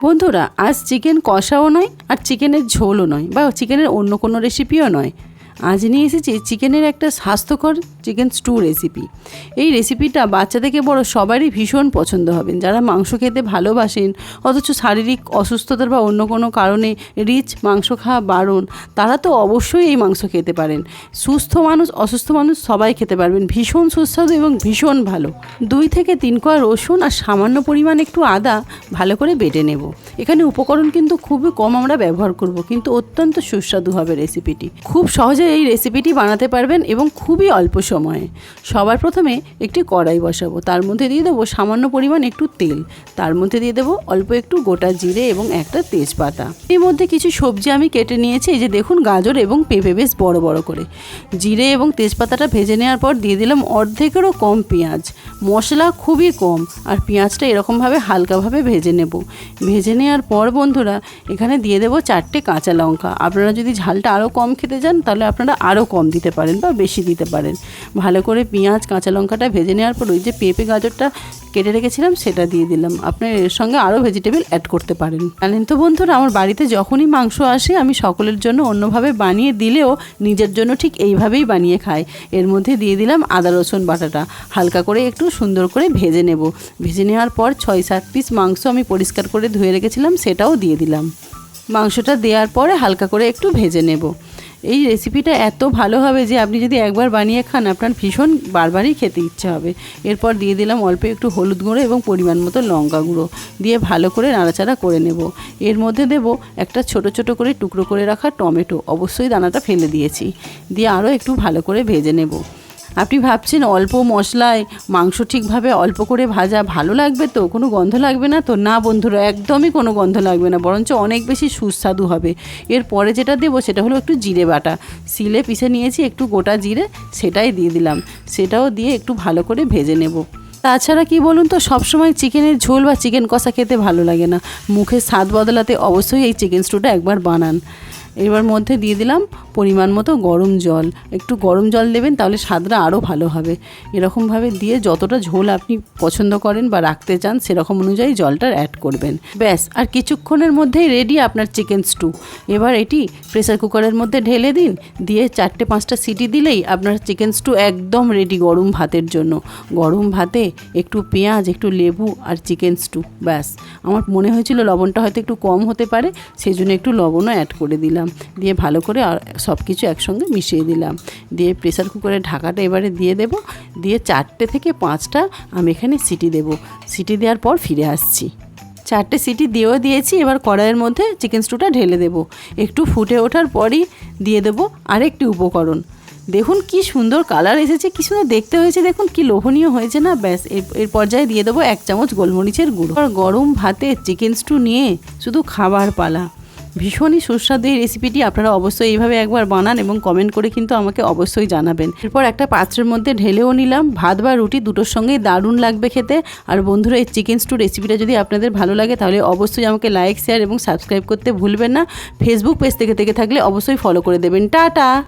বন্ধুরা, আজ চিকেন কষাও নয় আর চিকেনের ঝোলও নয় বা চিকেনের অন্য কোনো রেসিপিও নয়। আজ নিয়ে এসেছি চিকেনের একটা স্বাস্থ্যকর চিকেন স্টু রেসিপি। এই রেসিপিটা বাচ্চা থেকে বড় সবারই ভীষণ পছন্দ হবেন যারা মাংস খেতে ভালোবাসেন, অথচ শারীরিক অসুস্থতার বা অন্য কোনো কারণে রিচ মাংস খাওয়া বারণ, তারা তো অবশ্যই এই মাংস খেতে পারেন। সুস্থ মানুষ, অসুস্থ মানুষ সবাই খেতে পারবেন। ভীষণ সুস্বাদু এবং ভীষণ ভালো। দুই থেকে তিন কোয়া রসুন আর সামান্য পরিমাণ একটু আদা ভালো করে বেটে নেব। এখানে উপকরণ কিন্তু খুবই কম আমরা ব্যবহার করব, কিন্তু অত্যন্ত সুস্বাদু হবে রেসিপিটি। খুব সহজে এই রেসিপিটি বানাতে পারবেন এবং খুবই অল্প সময়ে। সবার প্রথমে একটি কড়াই বসাবো। তার মধ্যে দিয়ে দেবো সামান্য পরিমাণ একটু তেল। তার মধ্যে দিয়ে দেবো অল্প একটু গোটা জিরে এবং একটা তেজপাতা। এর মধ্যে কিছু সবজি আমি কেটে নিয়েছি। এই যে দেখুন, গাজর এবং পেঁপে বেশ বড় বড় করে। জিরে এবং তেজপাতাটা ভেজে নেওয়ার পর দিয়ে দিলাম অর্ধেকেরও কম পেঁয়াজ। মশলা খুবই কম আর পেঁয়াজটা এরকমভাবে হালকাভাবে ভেজে নেব। ভেজে নেওয়ার পর বন্ধুরা, এখানে দিয়ে দেবো চারটে কাঁচা লঙ্কা। আপনারা যদি ঝালটা আরও কম খেতে চান, তাহলে আপনারা আরও কম দিতে পারেন বা বেশি দিতে পারেন। ভালো করে পেঁয়াজ, কাঁচা লঙ্কাটা ভেজে নেওয়ার পর ওই যে পেঁপে গাজরটা কেটে রেখেছিলাম, সেটা দিয়ে দিলাম। আপনার এর সঙ্গে আরও ভেজিটেবল অ্যাড করতে পারেন। জানেন তো বন্ধুরা, আমার বাড়িতে যখনই মাংস আসে, আমি সকলের জন্য অন্যভাবে বানিয়ে দিলেও নিজের জন্য ঠিক এইভাবেই বানিয়ে খাই। এর মধ্যে দিয়ে দিলাম আদা, রসুন বাটাটা। হালকা করে একটু সুন্দর করে ভেজে নেব। ভেজে নেওয়ার পর ছয়, সাত পিস মাংস আমি পরিষ্কার করে ধুয়ে রেখেছিলাম, সেটাও দিয়ে দিলাম। মাংসটা দেওয়ার পরে হালকা করে একটু ভেজে নেব। এই রেসিপিটা এত ভালো হবে যে আপনি যদি একবার বানিয়ে খান, আপনার ভীষণ বারবারই খেতে ইচ্ছে হবে। এরপর দিয়ে দিলাম অল্প একটু হলুদ গুঁড়ো এবং পরিমাণ মতো লঙ্কা গুঁড়ো। দিয়ে ভালো করে নাড়াচাড়া করে নেব। এর মধ্যে দেব একটা ছোট ছোট করে টুকরো করে রাখা টমেটো। অবশ্যই দানাটা ফেলে দিয়েছি। দিয়ে আরও একটু ভালো করে ভেজে নেব। আপনি ভাবছেন অল্প মশলায় মাংস ঠিকভাবে অল্প করে ভাজা ভালো লাগবে তো? কোনো গন্ধ লাগবে না তো? না বন্ধুরা, একদমই কোনো গন্ধ লাগবে না, বরঞ্চ অনেক বেশি সুস্বাদু হবে। এরপরে যেটা দেবো সেটা হলো একটু জিরে বাটা। সিলে পিষে নিয়েছি একটু গোটা জিরে, সেটাই দিয়ে দিলাম। সেটাও দিয়ে একটু ভালো করে ভেজে নেব। তাছাড়া কি বলুন তো, সবসময় চিকেনের ঝোল বা চিকেন কষা খেতে ভালো লাগে না। মুখের স্বাদ বদলাতে অবশ্যই এই চিকেন স্টুটা একবার বানান। এবার মধ্যে দিয়ে দিলাম পরিমাণ মতো গরম জল। একটু গরম জল দেবেন তাহলে স্বাদটা আরও ভালো হবে। এরকমভাবে দিয়ে যতটা ঝোল আপনি পছন্দ করেন বা রাখতে চান সেরকম অনুযায়ী জলটা অ্যাড করবেন। ব্যাস, আর কিছুক্ষণের মধ্যেই রেডি আপনার চিকেন স্টু এবার এটি প্রেসার কুকারের মধ্যে ঢেলে দিন, দিয়ে চারটে পাঁচটা সিটি দিলেই আপনার চিকেন স্টু একদম রেডি গরম ভাতের জন্য। গরম ভাতে একটু পেঁয়াজ, একটু লেবু আর চিকেন স্টু ব্যাস। আমার মনে হয়েছিল লবণটা হয়তো একটু কম হতে পারে সেই জন্য একটু লবণও অ্যাড করে দিলাম। দিয়ে ভালো করে সব কিছু একসঙ্গে মিশিয়ে দিলাম। দিয়ে প্রেসার কুকারে ঢাকাটা এবারে দিয়ে দেব। দিয়ে চারটে থেকে পাঁচটা আমি এখানে সিটি দেব। সিটি দেওয়ার পর ফিরে আসছি। চারটে সিটি দিয়েও দিয়েছি, এবার কড়াইয়ের মধ্যে চিকেন স্টুটা ঢেলে দেব। একটু ফুটে ওঠার পরই দিয়ে দেব আরেকটি উপকরণ। দেখুন কি সুন্দর কালার এসেছে, কি সুন্দর দেখতে হয়েছে, দেখুন কি লোভনীয় হয়েছে না? ব্যাস, এর পর্যায়ে দিয়ে দেবো এক চামচ গোলমরিচের গুঁড়ো। আর গরম ভাতে চিকেন স্টু নিয়ে শুধু খাবার পালা। ভীষণই সুস্বাদু এই রেসিপিটি আপনারা অবশ্যই এইভাবে একবার বানান এবং কমেন্ট করে কিন্তু আমাকে অবশ্যই জানাবেন। এরপর একটা পাত্রের মধ্যে ঢেলেও নিলাম। ভাত বা রুটি দুটোর সঙ্গেই দারুণ লাগবে খেতে। আর বন্ধুরা, এই চিকেন স্টু রেসিপিটা যদি আপনাদের ভালো লাগে, তাহলে অবশ্যই আমাকে লাইক শেয়ার এবং সাবস্ক্রাইব করতে ভুলবেন না। ফেসবুক পেজ থেকে থেকে থাকলে অবশ্যই ফলো করে দেবেন। টাটা!